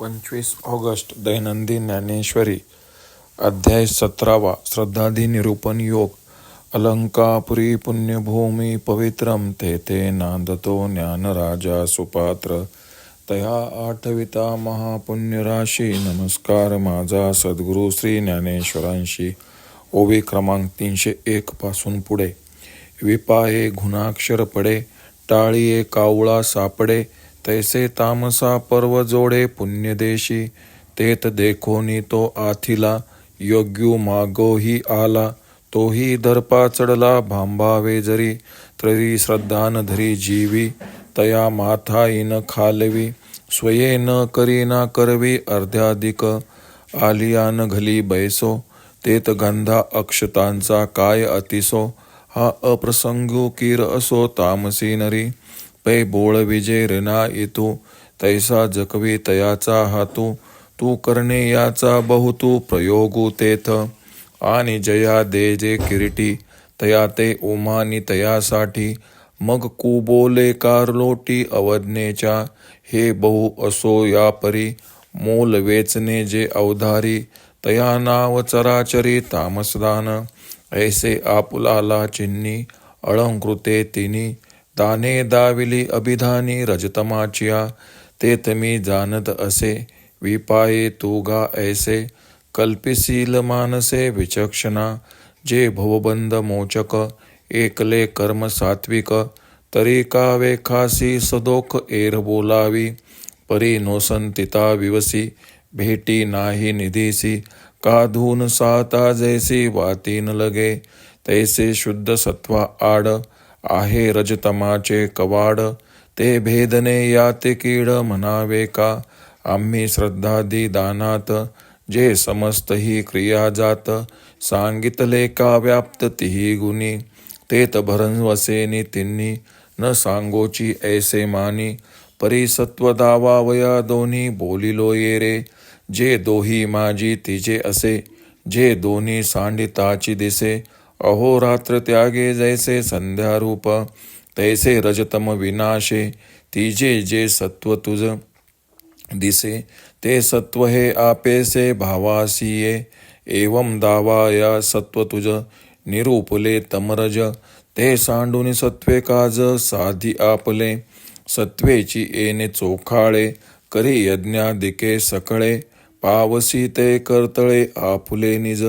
पंचवीस ऑगस्ट दैनंदिन ज्ञानेश्वरी अध्याय सतरावा श्रद्धाधी निरूपण योग अलंकापुरी पुण्यभूमी पवित्रम ते ते नांदतो ज्ञानराजा सुपात्र तया आठविता महापुण्यराशी नमस्कार माझा सद्गुरू श्री ज्ञानेश्वरांशी ओवी क्रमांक तीनशे एक पासून पुढे. विपाये गुणाक्षर पडे टाळीये कावळा सापडे तैसे तामसा पर्व जोडे पुण्यदेशी तेत देखोनी तो आथिला योग्यू मागोही आला तोही दर्पा चढला भांबावे जरी तरी श्रद्धान धरी जीवी तया माथा इन खालवी स्वये न करी ना करवी अर्ध्याधिक आलियान घली बैसो तेत गंधा अक्षतांचा काय अतिसो हा अप्रसंगू कीर असो तामसी नरी पै बोळ विजय रिना येतो तैसा जकवे तयाचा हातो तू करणे याचा बहुतू प्रयोगू तेथ. आणि जया दे जे किरीटी तया ते ओमानी तयासाठी. मग कुबोले कारलोटी अवज्ञेच्या हे बहु असो या परी मोल वेचणे जे अवधारी तया नाव चराचरी तामसदान. ऐसे आपुलाला चिन्नी अळंकृते तिनी दाने दाविली अभिधानी रजतमाचिया तेत मी जाणत असे विपाये तुगा ऐसे कल्पिशील मानसे विचक्षणा जे भवबंध मोचक एकले कर्म सात्विक तरी का वेखासी सदोख एर बोलावी परी नोसंतिता विवसी भेटी नाही निधीसी का धून साता जैसी वातीन लगे तैसे शुद्ध सत्वा आड आहे रजतमाचे कवाड ते भेदने याते कीड म्हणावे का? आम्ही श्रद्धादी दानात जे समस्त ही क्रिया जात सांगितले का व्याप्त तिही गुणी? तेत भरण वसेनी तिन्ही न सांगोची ऐसे मानी? परिसत्व दावा वया दोन्ही बोलिलो ये रे? जे दोही माझी तिजे असे जे दोन्ही सांडिताची दिसे? अहोरात्र त्यागे जैसे संध्यारूप तैसे रजतम विनाशे तिजे जे सत्व तुझ दिसे ते सत्व हे आपेसे भावासिये एवं दावा या सत्व तुझ निरूपले तमरज ते सांडून सत्वे काज साधी आपले सत्वेची येणे चोखाळे करी यज्ञादिके सकळे पावसी ते करतळे आपुले निज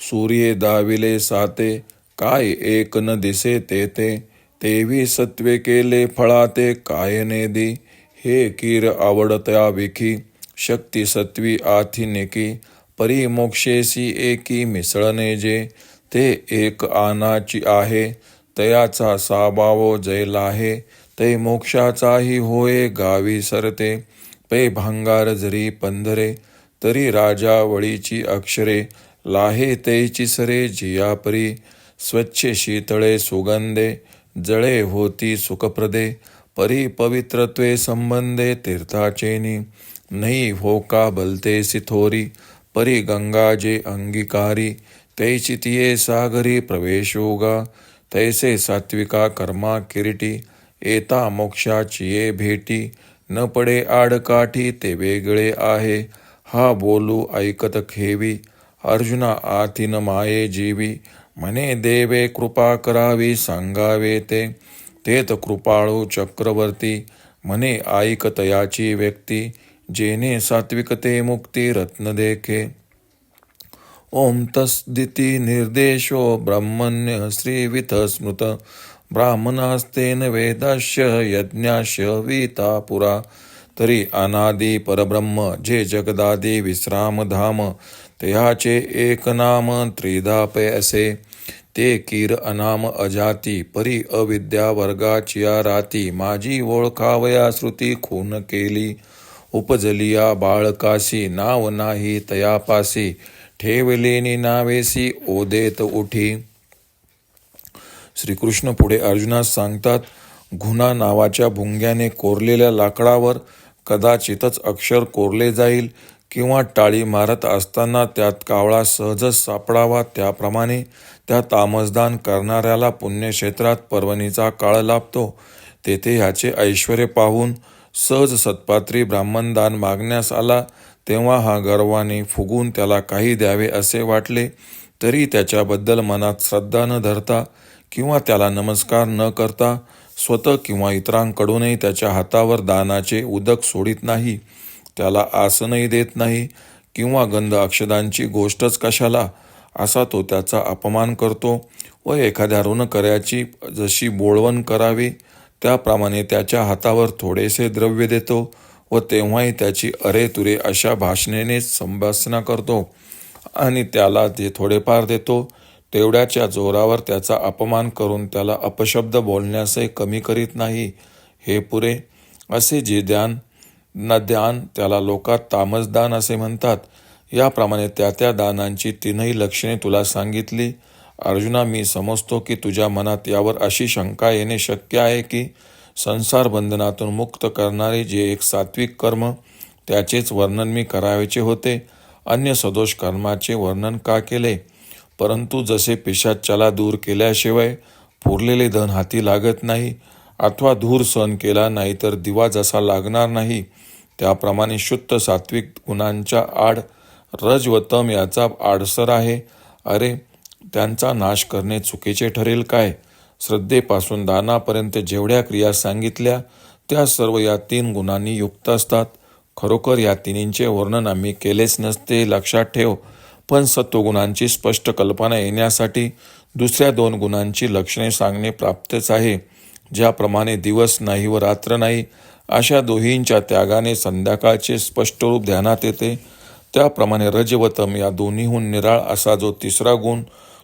सूर्ये दाविले साते काय एक न दिसे ते तेवी सत्वे केले फळाते काय नेदी हे कीर आवडत्या विखी शक्ती सत्वी आथी नेकी परी मोक्षेसी एकी मिसळणे जे ते एक आनाची आहे तयाचा साबावो जैलाहे ते मोक्षाचाही होय गावी सरते पै भांगार जरी पंधरे तरी राजावळीची अक्षरे लाहे तैची सरे जियापरी स्वच्छ शीतळे सुगंधे जळे होती सुखप्रदे परी पवित्रत्वे संबंधे तीर्थाचेनी नहीं होका बलते सिथोरी परी गंगा जे अंगीकारी तैचितिये सागरी प्रवेशोगा तैसे सात्विका कर्मा किरीटी एता मोक्षाची ये भेटी न पडे आडकाठी ते वेगळे आहे हा बोलू ऐकत खेवी अर्जुन आथिन माये जीवी म्हणे देवे कृपा करावी सांगावे ते तेत कृपाळू चक्रवर्ती म्हणे ऐकत याची व्यक्ती जेने सात्विकते मुक्ती रत्न देखे ओम तस्दिती निर्देशो ब्रह्मण्य श्रीविथ स्मृत ब्राह्मणास्तेन वेदाश्य यज्ञाश्य वीता पुरा तरी अनादि परब्रह्म जे जगदादि विश्रामधाम तयाचे एक नाम त्रिदापे असे. ते कीर अनाम अजाती परी अविद्या वर्गाचिया राती माझी ओळखावया श्रुती खून केली. उपजलिया बाळकाशी नाव नाही तयापासी ठेवलेनी नावेसी ओदेत उठी. श्रीकृष्ण पुढे अर्जुनास सांगतात गुन्हा नावाच्या भुंग्याने कोरलेल्या लाकडावर कदाचितच अक्षर कोरले जाईल. किंवा टाळी मारत असताना त्यात कावळा सहजच सापडावा त्याप्रमाणे त्या तामसदान करणाऱ्याला पुण्यक्षेत्रात पर्वणीचा काळ लाभतो. तेथे ह्याचे ऐश्वर पाहून सहज सत्पात्री ब्राह्मण दान मागण्यास आला. तेव्हा हा गर्वाने फुगून त्याला काही द्यावे असे वाटले तरी त्याच्याबद्दल मनात श्रद्धा न धरता किंवा त्याला नमस्कार न करता स्वतः किंवा इतरांकडूनही त्याच्या हातावर दानाचे उदक सोडित नाही. त्याला आसनही देत नाही किंवा गंध अक्षदांची गोष्टच कशाला? असा तो त्याचा अपमान करतो व एखाद्या ऋणकऱ्याची जशी बोळवण करावी त्याप्रमाणे त्याच्या हातावर थोडेसे द्रव्य देतो व तेव्हाही त्याची अरे तुरे अशा भाषणेने संभाषणा करतो आणि त्याला जे थोडेफार देतो तेवढ्याच्या जोरावर त्याचा अपमान करून त्याला अपशब्द बोलण्यासही कमी करीत नाही. हे पुरे असे जे ज्ञान न ध्यान त्याला लोकात तामसदान असे म्हणतात. याप्रमाणे त्या त्या दानांची तीनही लक्षणे तुला सांगितली. अर्जुना मी समजतो की तुझ्या मनात यावर अशी शंका येणे शक्य आहे की संसार बंधनातून मुक्त करणारे जे एक सात्विक कर्म त्याचेच वर्णन मी करायचे होते. अन्य सदोष कर्माचे वर्णन का केले? परंतु जसे पिशाच्याला दूर केल्याशिवाय पुरलेले धन हाती लागत नाही अथवा धूर सहन केला नाही तर दिवा जसा लागणार नाही त्याप्रमाणे शुद्ध सात्विक गुणांच्या आड रज व तम याचा आडसर आहे. अरे त्यांचा नाश करणे चुकीचे ठरेल काय? श्रद्धेपासून दानापर्यंत जेवढ्या क्रिया सांगितल्या त्या सर्व या तीन गुणांनी युक्त असतात. खरोखर या तिन्हींचे वर्णन आम्ही केलेच नसते लक्षात ठेव. पण सत्वगुणांची स्पष्ट कल्पना येण्यासाठी दुसऱ्या दोन गुणांची लक्षणे सांगणे प्राप्तच आहे. ज्याप्रमाणे दिवस नाही व रात्र नाही अशा दोहींच्या त्यागाने संध्याकाळचे स्पष्ट रूप ध्यानात येते. त्याप्रमाणे रजवतम या दोन्हीहून निराळ असा जो तिसरा गुण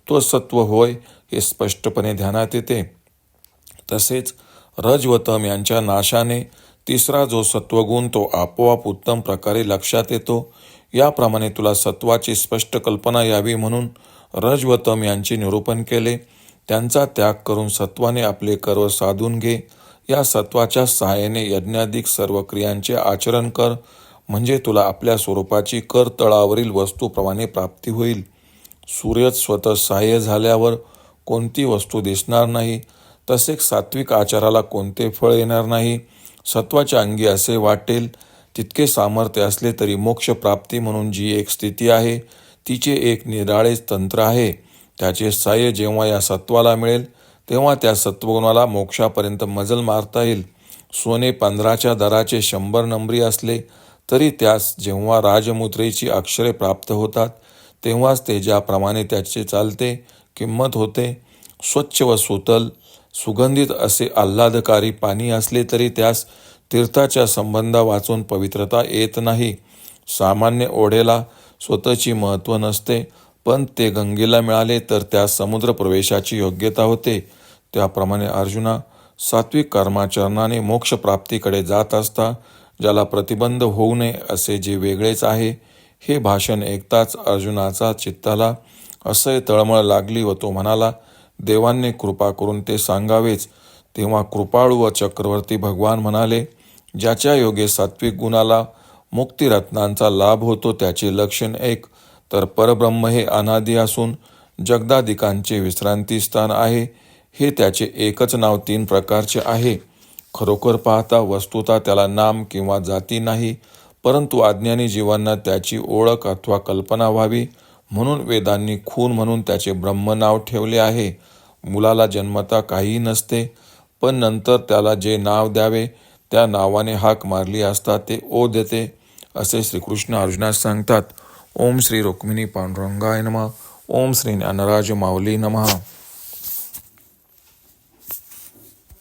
तो सत्व होय हे स्पष्टपणे ध्यानात येते. तसेच रज व तम यांच्या नाशाने तिसरा जो सत्वगुण तो आपोआप उत्तम प्रकारे लक्षात येतो. याप्रमाणे तुला सत्वाची स्पष्ट कल्पना यावी म्हणून रज व तम यांचे निरूपण केले. त्यांचा त्याग करून सत्वाने आपले कर्व साधून घे. या सत्वाच्या सहाय्याने यज्ञाधिक सर्व क्रियांचे आचरण कर म्हणजे तुला आपल्या स्वरूपाची कर तळावरील वस्तूप्रमाणे प्राप्ती होईल. सूर्यच स्वतः सहाय्य झाल्यावर कोणती वस्तू दिसणार नाही तसेच सात्विक आचाराला कोणते फळ येणार नाही. सत्वाच्या अंगी असे वाटेल तितके सामर्थ्य असले तरी मोक्ष प्राप्ती म्हणून जी एक स्थिती आहे तिचे एक निराळेच तंत्र आहे. त्याचे सहाय्य जेव्हा या सत्वाला मिळेल तेव्हा त्या सत्वगुणाला मोक्षापर्यंत मजल मारता येईल. सोने पंधराच्या दराचे शंभर नंबरी असले तरी त्यास जेव्हा राजमुद्रेची अक्षरे प्राप्त होतात तेव्हाच ते ज्याप्रमाणे त्याचे चालते किंमत होते स्वच्छ व सुतल सुगंधित असे आल्हादकारी पाणी असले तरी त्यास तीर्थाच्या संबंधा वाचून पवित्रता येत नाही. सामान्य ओढेला स्वतःची महत्त्व नसते पण ते गंगेला मिळाले तर त्या समुद्र प्रवेशाची योग्यता होते. त्याप्रमाणे अर्जुना सात्विक कर्माचरणाने मोक्षप्राप्तीकडे जात असता ज्याला प्रतिबंध होऊ नये असे जे वेगळेच आहे हे भाषण ऐकताच अर्जुनाचा चित्ताला असह्य तळमळ लागली व तो म्हणाला देवांनी कृपा करून ते सांगावेच. तेव्हा कृपाळू व चक्रवर्ती भगवान म्हणाले ज्याच्या योगे सात्विक गुणाला मुक्तिरत्नांचा लाभ होतो त्याचे लक्षण एक तर परब्रह्म हे अनादी असून जगदादिकांचे विश्रांती स्थान आहे. हे त्याचे एकच नाव तीन प्रकारचे आहे. खरोखर पाहता वस्तुता त्याला नाम किंवा जाती नाही परंतु अज्ञानी जीवांना त्याची ओळख अथवा कल्पना व्हावी. म्हणून वेदांनी खून म्हणून त्याचे ब्रह्म नाव ठेवले आहे. मुलाला जन्मता काहीही नसते पण नंतर त्याला जे नाव द्यावे त्या नावाने हाक मारली असता ते ओ देते असे श्रीकृष्ण अर्जुनास सांगतात. ओम श्री रुक्मिणी पांडुरंगाय नमः ओम श्री ज्ञानराज माऊली नमः।